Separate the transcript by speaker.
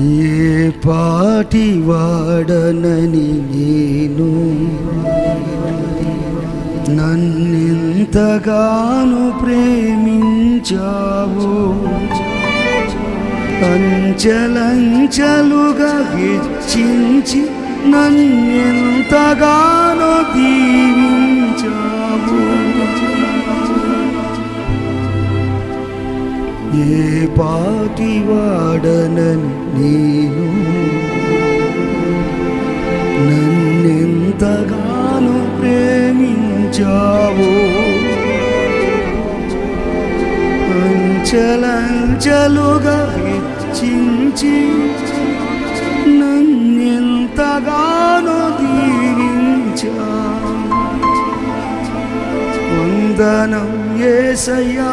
Speaker 1: ఏ పాటి వాడనని నేను? నన్నెంతగాను ప్రేమించావు? అంచలంచలుగా హెచ్చించి నన్నెంతగానో దీవించావు ఏ పాటి వాడనని నేను? నన్నెంతగానో ప్రేమించావు? అంచలంచలుగా హెచ్చించి నన్నెంతగానో దీవించా వందనం ఏసయ్యా